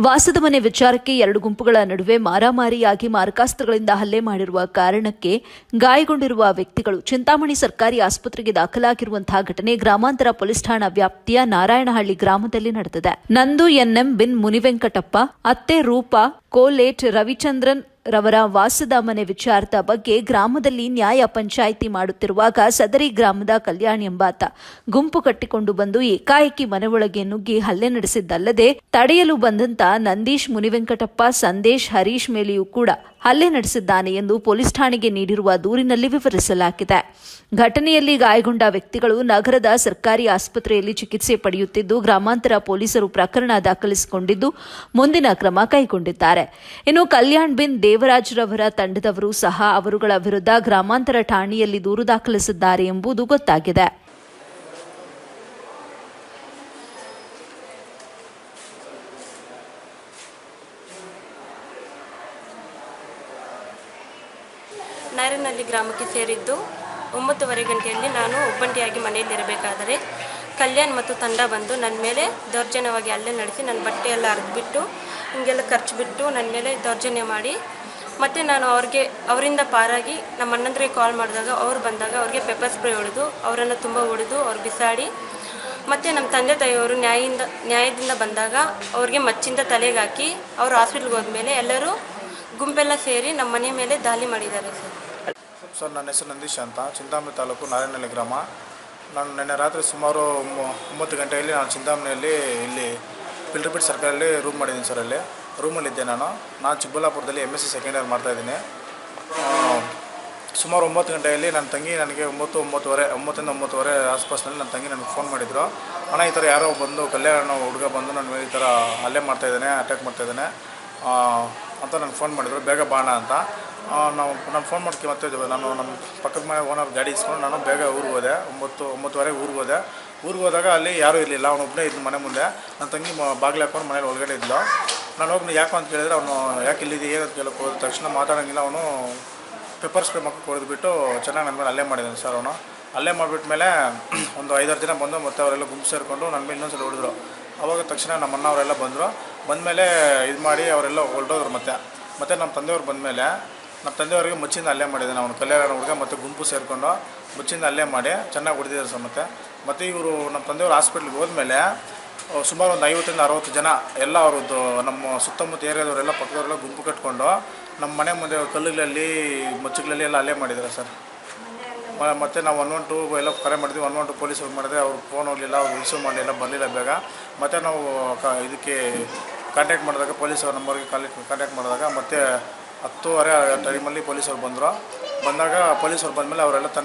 ವಾಸದ ಮನೆ ವಿಚಾರಕ್ಕೆ ಎರಡು ಗುಂಪುಗಳ ನಡುವೆ ಮಾರಾಮಾರಿಯಾಗಿ ಮಾರಕಾಸ್ತ್ರಗಳಿಂದ ಹಲ್ಲೆ ಮಾಡಿರುವ ಕಾರಣಕ್ಕೆ ಗಾಯಗೊಂಡಿರುವ ವ್ಯಕ್ತಿಗಳು ಚಿಂತಾಮಣಿ ಸರ್ಕಾರಿ ಆಸ್ಪತ್ರೆಗೆ ದಾಖಲಾಗಿರುವಂತಹ ಘಟನೆ ಗ್ರಾಮಾಂತರ ಪೊಲೀಸ್ ಠಾಣಾ ವ್ಯಾಪ್ತಿಯ ನಾರಾಯಣಹಳ್ಳಿ ಗ್ರಾಮದಲ್ಲಿ ನಡೆದಿದೆ. ನಂದು ಎನ್ಎಂ ಬಿನ್ ಮುನಿವೆಂಕಟಪ್ಪ, ಅತ್ತೆ ರೂಪಾ, ಕೋಲೇಟ್ ರವಿಚಂದ್ರನ್ ರವರ ವಾಸದ ಮನೆ ವಿಚಾರದ ಬಗ್ಗೆ ಗ್ರಾಮದಲ್ಲಿ ನ್ಯಾಯ ಪಂಚಾಯಿತಿ ಮಾಡುತ್ತಿರುವಾಗ ಸದರಿ ಗ್ರಾಮದ ಕಲ್ಯಾಣ್ ಎಂಬಾತ ಗುಂಪು ಕಟ್ಟಿಕೊಂಡು ಬಂದು ಏಕಾಏಕಿ ಮನೆಯೊಳಗೆ ನುಗ್ಗಿ ಹಲ್ಲೆ ನಡೆಸಿದ್ದಲ್ಲದೆ ತಡೆಯಲು ಬಂದಂತ ನಂದೀಶ್, ಮುನಿವೆಂಕಟಪ್ಪ, ಸಂದೇಶ್, ಹರೀಶ್ ಮೇಲೆಯೂ ಕೂಡ ಹಲ್ಲೆ ನಡೆಸಿದ್ದಾನೆ ಎಂದು ಪೊಲೀಸ್ ಠಾಣೆಗೆ ನೀಡಿರುವ ದೂರಿನಲ್ಲಿ ವಿವರಿಸಲಾಗಿದೆ. ಘಟನೆಯಲ್ಲಿ ಗಾಯಗೊಂಡ ವ್ಯಕ್ತಿಗಳು ನಗರದ ಸರ್ಕಾರಿ ಆಸ್ಪತ್ರೆಯಲ್ಲಿ ಚಿಕಿತ್ಸೆ ಪಡೆಯುತ್ತಿದ್ದು, ಗ್ರಾಮಾಂತರ ಪೊಲೀಸರು ಪ್ರಕರಣ ದಾಖಲಿಸಿಕೊಂಡಿದ್ದು, ಮುಂದಿನ ಕ್ರಮ ಕೈಗೊಂಡಿದ್ದಾರೆ. ಇನ್ನು ಕಲ್ಯಾಣ್ ಬಿನ್ ದೇವರಾಜ್ ರವರ ತಂಡದವರು ಸಹ ಅವರುಗಳ ವಿರುದ್ಧ ಗ್ರಾಮಾಂತರ ಠಾಣೆಯಲ್ಲಿ ದೂರು ದಾಖಲಿಸಿದ್ದಾರೆ ಎಂಬುದು ಗೊತ್ತಾಗಿದೆ. ನಾರಿನಲ್ಲಿ ಗ್ರಾಮಕ್ಕೆ ಸೇರಿದ್ದು ಒಂಬತ್ತುವರೆ ಗಂಟೆಯಲ್ಲಿ ನಾನು ಒಬ್ಬಂಟಿಯಾಗಿ ಮನೆಯಲ್ಲಿರಬೇಕಾದರೆ ಕಲ್ಯಾಣ್ ಮತ್ತು ತಂಡ ಬಂದು ನನ್ನ ಮೇಲೆ ದೌರ್ಜನ್ಯವಾಗಿ ಅಲ್ಲೇ ನಡೆಸಿ ನನ್ನ ಬಟ್ಟೆಯೆಲ್ಲ ಹರಿದ್ಬಿಟ್ಟು ಹಿಂಗೆಲ್ಲ ಖರ್ಚು ಬಿಟ್ಟು ನನ್ನ ಮೇಲೆ ದೌರ್ಜನ್ಯ ಮಾಡಿ ಮತ್ತು ನಾನು ಅವ್ರಿಗೆ, ಅವರಿಂದ ಪಾರಾಗಿ ನಮ್ಮ ಅಣ್ಣಂದ್ರಿಗೆ ಕಾಲ್ ಮಾಡಿದಾಗ ಅವ್ರು ಬಂದಾಗ ಅವ್ರಿಗೆ ಪೆಪ್ಪರ್ ಸ್ಪ್ರೇ ಹೊಡೆದು ಅವರನ್ನು ತುಂಬ ಹೊಡೆದು ಅವ್ರು ಬಿಸಾಡಿ ಮತ್ತು ನಮ್ಮ ತಂದೆ ತಾಯಿಯವರು ನ್ಯಾಯದಿಂದ ನ್ಯಾಯದಿಂದ ಬಂದಾಗ ಅವ್ರಿಗೆ ಮಚ್ಚಿಂದ ತಲೆಗೆ ಹಾಕಿ ಅವರು ಹಾಸ್ಪಿಟ್ಲ್ಗೆ ಹೋದ್ಮೇಲೆ ಎಲ್ಲರೂ ಗುಂಪೆಲ್ಲ ಸೇರಿ ನಮ್ಮ ಮನೆ ಮೇಲೆ ದಾಳಿ ಮಾಡಿದ್ದಾರೆ ಸರ್. ನನ್ನ ಹೆಸರು ನಂದೀಶ್ ಅಂತ. ಚಿಂತಾಮಣಿ ತಾಲೂಕು ನಾರಾಯಣಹಳ್ಳಿ ಗ್ರಾಮ. ನಾನು ನಿನ್ನೆ ರಾತ್ರಿ ಸುಮಾರು ಒಂಬತ್ತು ಗಂಟೆಯಲ್ಲಿ ನಾನು ಚಿಂತಾಮಣಿಯಲ್ಲಿ ಇಲ್ಲಿ ಪಿಲ್ರಿಪೀಟ್ ಸರ್ಕಲಲ್ಲಿ ರೂಮ್ ಮಾಡಿದ್ದೀನಿ ಸರ್ ಅಲ್ಲಿ. ರೂಮಲ್ಲಿದ್ದೆ ನಾನು. ನಾನು ಚಿಕ್ಕಬಳ್ಳಾಪುರದಲ್ಲಿ M S C second year ಮಾಡ್ತಾಯಿದ್ದೀನಿ ಸುಮಾರು ಒಂಬತ್ತು ಗಂಟೆಯಲ್ಲಿ ನನ್ನ ತಂಗಿ ನನಗೆ ಒಂಬತ್ತು, ಒಂಬತ್ತುವರೆ, ಒಂಬತ್ತರಿಂದ ಒಂಬತ್ತುವರೆ ಆಸ್ಪಾಸ್ನಲ್ಲಿ ನನ್ನ ತಂಗಿ ನನಗೆ ಫೋನ್ ಮಾಡಿದ್ರು. ಅಣ್ಣ, ಈ ಥರ ಯಾರೋ ಬಂದು ಕಲ್ಯಾಣ ಹುಡುಗ ಬಂದು ನನ್ನ ಈ ಥರ ಹಲ್ಲೆ ಮಾಡ್ತಾಯಿದ್ದಾನೆ ಅಟ್ಯಾಕ್ ಮಾಡ್ತಾಯಿದ್ದಾನೆ ಅಂತ ನನಗೆ ಫೋನ್ ಮಾಡಿದರು. ಬೇಗ ಬಾಣ ಅಂತ. ನಾವು, ನಾನು ಫೋನ್ ಮಾಡ್ತೀವಿ ಮತ್ತೆ ನಾನು ನಮ್ಮ ಪಕ್ಕದ ಮನೆ ಓನರ್ ಗಾಡಿ ಇಸ್ಕೊಂಡು ನಾನು ಬೇಗ ಊರಿಗೆ ಹೋದೆ. ಒಂಬತ್ತು, ಒಂಬತ್ತುವರೆಗೆ ಊರಿಗೆ ಹೋದೆ. ಊರಿಗೆ ಹೋದಾಗ ಅಲ್ಲಿ ಯಾರೂ ಇರಲಿಲ್ಲ. ಅವನು ಒಬ್ಬನೇ ಇದ್ದು ಮನೆ ಮುಂದೆ. ನನ್ನ ತಂಗಿ ಬಾಗಿಲು ಹಾಕೊಂಡು ಮನೇಲಿ ಒಳಗಡೆ ಇದ್ಲು. ನಾನು ಹೋಗಿ ಯಾಕೆ ಅಂತ ಕೇಳಿದ್ರೆ ಅವನು, ಯಾಕೆ ಇಲ್ಲಿದೆ ಏನಂತ ಕೇಳಕ್ಕೆ ಹೋದ ತಕ್ಷಣ ಮಾತಾಡೋಂಗಿಲ್ಲ. ಅವನು ಪೇಪರ್ಸ್ ಸ್ಪ್ರೇ ಮಕ್ಕಳು ಕೊಡಿದ್ಬಿಟ್ಟು ಚೆನ್ನಾಗಿ ನನ್ನ ಮೇಲೆ ಅಲ್ಲೇ ಮಾಡಿದ್ದಾನೆ ಸರ್ ಅವನು. ಅಲ್ಲೇ ಮಾಡಿಬಿಟ್ಮೇಲೆ ಒಂದು ಐದಾರು ದಿನ ಬಂದು ಮತ್ತೆ ಅವರೆಲ್ಲ ಗುಂಪು ಸೇರಿಕೊಂಡು ನನ್ನ ಮೇಲೆ ಇನ್ನೊಂದ್ಸಲ ಹೊಡೆದ್ರು. ಅವಾಗ ತಕ್ಷಣ ನಮ್ಮ ಅಣ್ಣ ಅವರೆಲ್ಲ ಬಂದರು. ಬಂದಮೇಲೆ ಇದು ಮಾಡಿ ಅವರೆಲ್ಲ ಹೊರಟೋದ್ರು ಮತ್ತೆ. ಮತ್ತು ನಮ್ಮ ತಂದೆಯವ್ರು ಬಂದಮೇಲೆ ನಮ್ಮ ತಂದೆಯವರಿಗೆ ಮುಚ್ಚಿಂದ ಅಲ್ಲೇ ಮಾಡಿದ್ದಾನೆ ಅವನು ಕಲ್ಯಾಣ ಹುಡುಗ ಮತ್ತು ಗುಂಪು ಸೇರಿಕೊಂಡು ಮುಚ್ಚಿಂದ ಅಲ್ಲೇ ಮಾಡಿ ಚೆನ್ನಾಗಿ ಹೊಡೆದಿದ್ದಾರೆ ಸರ್ ಮತ್ತೆ. ಮತ್ತು ಇವರು ನಮ್ಮ ತಂದೆಯವರು ಹಾಸ್ಪಿಟ್ಲಿಗೆ ಹೋದ್ಮೇಲೆ ಸುಮಾರು ಒಂದು ಐವತ್ತರಿಂದ ಅರವತ್ತು ಜನ ಎಲ್ಲ ಅವ್ರದ್ದು ನಮ್ಮ ಸುತ್ತಮುತ್ತ ಏರಿಯಾದವರೆಲ್ಲ ಪಕ್ಕದವರೆಲ್ಲ ಗುಂಪು ಕಟ್ಕೊಂಡು ನಮ್ಮ ಮನೆ ಮುಂದೆ ಕಲ್ಲುಗಳಲ್ಲಿ ಮುಚ್ಚುಗಳಲ್ಲಿ ಎಲ್ಲ ಅಲ್ಲೇ ಮಾಡಿದ್ದಾರೆ ಸರ್. ಮತ್ತು ನಾವು ಒನ್ ಒನ್ ಟು ಎಲ್ಲ ಕರೆ ಮಾಡಿದ್ವಿ ಒನ್ ಒನ್ ಟು ಪೊಲೀಸವ್ರು ಮಾಡಿದ್ರೆ ಅವ್ರು ಫೋನ್ ಹೋಗಲಿಲ್ಲ, ಅವ್ರು ರಿಸೀವ್ ಮಾಡಲಿಲ್ಲ, ಬರಲಿಲ್ಲ ಬೇಗ. ಮತ್ತು ನಾವು ಕ, ಇದಕ್ಕೆ ಕಾಂಟ್ಯಾಕ್ಟ್ ಮಾಡಿದಾಗ ಪೊಲೀಸ್ ನಂಬರ್ಗೆ ಕಾಲಿ, ಕಾಂಟ್ಯಾಕ್ಟ್ ಮಾಡಿದಾಗ ಮತ್ತೆ ಹತ್ತುವರೆ ಟೈಮಲ್ಲಿ ಪೊಲೀಸವ್ರು ಬಂದರು. ಬಂದಾಗ ಪೊಲೀಸವ್ರು ಬಂದಮೇಲೆ ಅವರೆಲ್ಲ ತನ್ನ